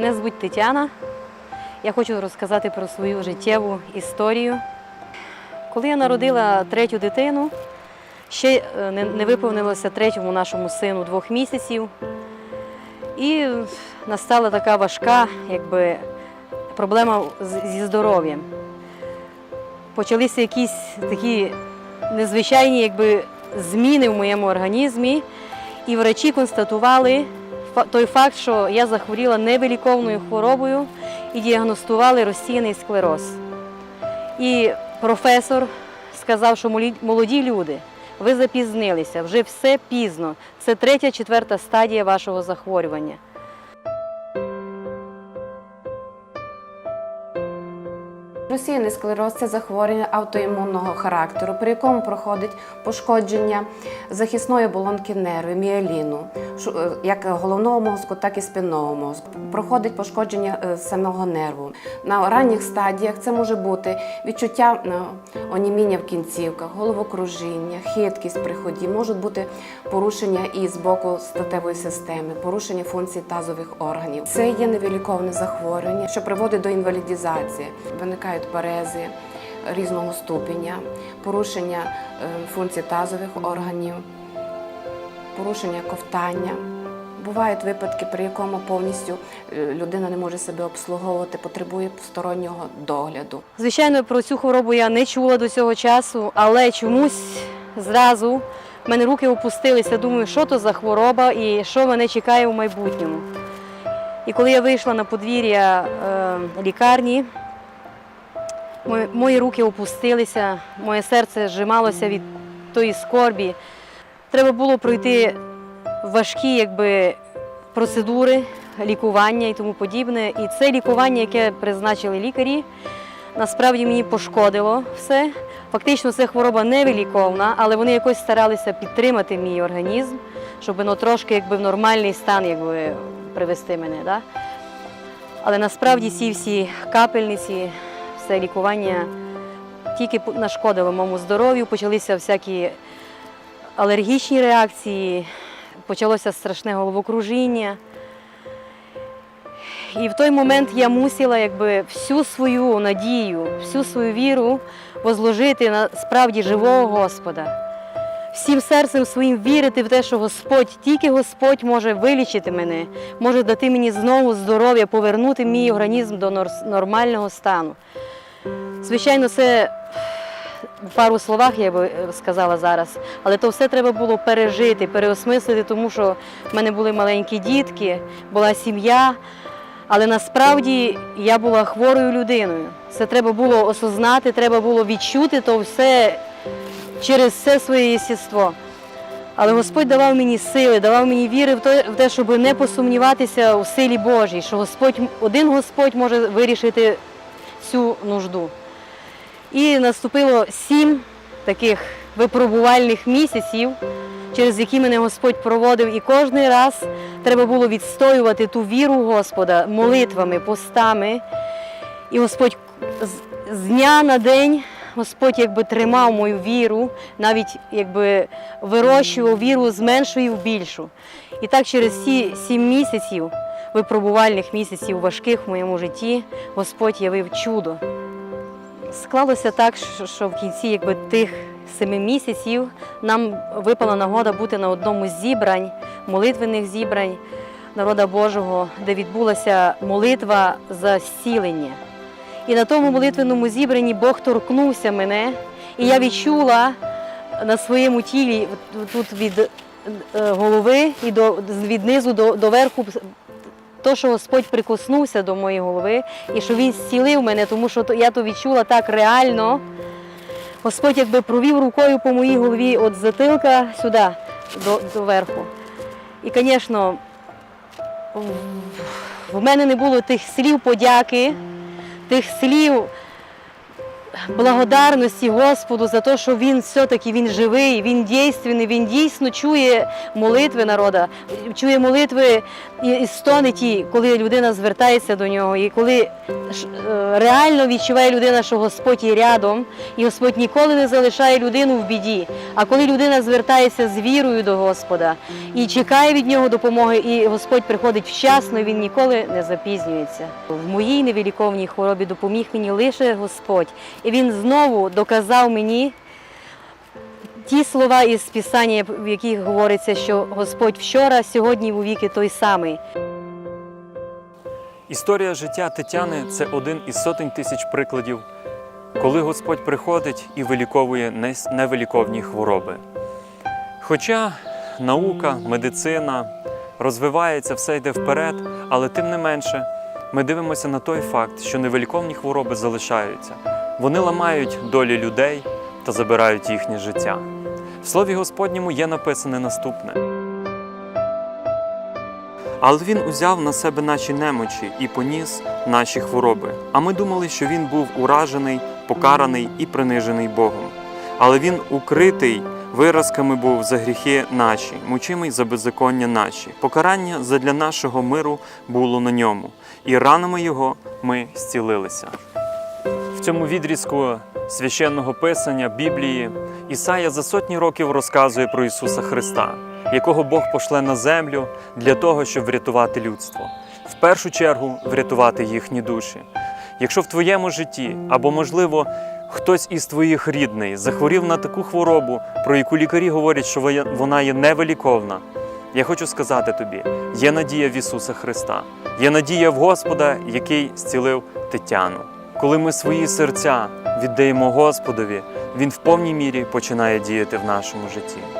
Мене звуть Тетяна. Я хочу розказати про свою життєву історію. Коли я народила третю дитину, ще е, не, виповнилося третьому нашому сину двох місяців. І настала така важка якби, проблема зі здоров'ям. Почалися якісь такі незвичайні якби, зміни в моєму організмі, і врачі констатували той факт, що я захворіла невиліковною хворобою і діагностували розсіяний склероз. І професор сказав, що молоді люди, ви запізнилися, вже все пізно. Це третя, четверта стадія вашого захворювання. Російний склероз це захворювання автоімунного характеру, при якому проходить пошкодження захисної оболонки нервів, міеліну, е, як головного мозку, так і спинного мозку. Проходить пошкодження е, самого нерву. На ранніх стадіях це може бути відчуття е, оніміння в кінцівках, головокружіння, хиткість при ході, можуть бути порушення і з боку статевої системи, порушення функцій тазових органів. Це є невиліковне захворювання, що приводить до інвалідізації. Виникають парези різного ступеня, порушення е, функцій тазових органів, порушення ковтання. Бувають випадки, при якому повністю е, людина не може себе обслуговувати, потребує стороннього догляду. Звичайно, про цю хворобу я не чула до цього часу, але чомусь зразу в мене руки опустилися. Думаю, що то за хвороба і що мене чекає в майбутньому. І коли я вийшла на подвір'я е, лікарні, мої, мої руки опустилися, моє серце зжималося від тої скорбі. Треба було пройти важкі якби, процедури, лікування і тому подібне. І це лікування, яке призначили лікарі, насправді мені пошкодило все. Фактично, це хвороба невиліковна, але вони якось старалися підтримати мій організм, щоб ну, трошки якби, в нормальний стан якби, привести мене. Да? Але насправді ці всі капельниці, все лікування тільки нашкодило моєму здоров'ю, почалися всякі алергічні реакції, почалося страшне головокружіння. І в той момент я мусила якби, всю свою надію, всю свою віру возложити на справді живого Господа. Всім серцем своїм вірити в те, що Господь, тільки Господь може вилічити мене, може дати мені знову здоров'я, повернути мій організм до нормального стану. Звичайно, це в пару словах я би сказала зараз, але то все треба було пережити, переосмислити, тому що в мене були маленькі дітки, була сім'я. Але насправді я була хворою людиною. Це треба було осознати, треба було відчути то все через все своє єстіство. Але Господь давав мені сили, давав мені віри в те, щоб не посумніватися у силі Божій, що Господь, один Господь може вирішити цю нужду. І наступило сім таких випробувальних місяців, через які мене Господь проводив. І кожен раз треба було відстоювати ту віру Господа молитвами, постами. І Господь з- дня на день Господь якби тримав мою віру, навіть якби вирощував віру з меншої в більшу. І так через ці сім місяців, випробувальних місяців важких в моєму житті, Господь явив чудо. Склалося так, що- в кінці якби, тих семи місяців нам випала нагода бути на одному з зібрань, молитвених зібрань народа Божого, де відбулася молитва за зцілення. І на тому молитвеному зібранні Бог торкнувся мене, і я відчула на своєму тілі тут від е, голови і до, від низу до, до верху то, що Господь прикоснувся до моєї голови і що Він зцілив мене, тому що я то відчула так реально. Господь якби провів рукою по моїй голові від затилка сюди, до, до верху. І, звісно, в- мене не було тих слів подяки, тих слів благодарності Господу за те, що він все-таки він живий, він дійственний, він дійсно чує молитви народа, чує молитви і, стони ті, коли людина звертається до нього, і коли е, реально відчуває людина, що Господь є рядом, і Господь ніколи не залишає людину в біді. А коли людина звертається з вірою до Господа і чекає від нього допомоги, і Господь приходить вчасно, він ніколи не запізнюється. В моїй невиліковній хворобі допоміг мені лише Господь, і він знову доказав мені. Ті слова із Писання, в яких говориться, що Господь вчора, сьогодні і віки той самий. Історія життя Тетяни це один із сотень тисяч прикладів, коли Господь приходить і виліковує невиліковні хвороби. Хоча наука, медицина розвивається, все йде вперед, але тим не менше ми дивимося на той факт, що невиліковні хвороби залишаються. Вони ламають долі людей та забирають їхнє життя. В Слові Господньому є написане наступне. Але він узяв на себе наші немочі і поніс наші хвороби. А ми думали, що він був уражений, покараний і принижений Богом. Але він укритий виразками був за гріхи наші, мучимий за беззаконня наші. Покарання задля нашого миру було на ньому, і ранами його ми зцілилися. Цьому відрізку священного писання Біблії Ісая за сотні років розказує про Ісуса Христа, якого Бог пошле на землю для того, щоб врятувати людство. В першу чергу врятувати їхні душі. Якщо в твоєму житті або, можливо, хтось із твоїх рідних захворів на таку хворобу, про яку лікарі говорять, що вона є невиліковна, я хочу сказати тобі: є надія в Ісуса Христа, є надія в Господа, який зцілив Тетяну. Коли ми свої серця віддаємо Господові, Він в повній мірі починає діяти в нашому житті.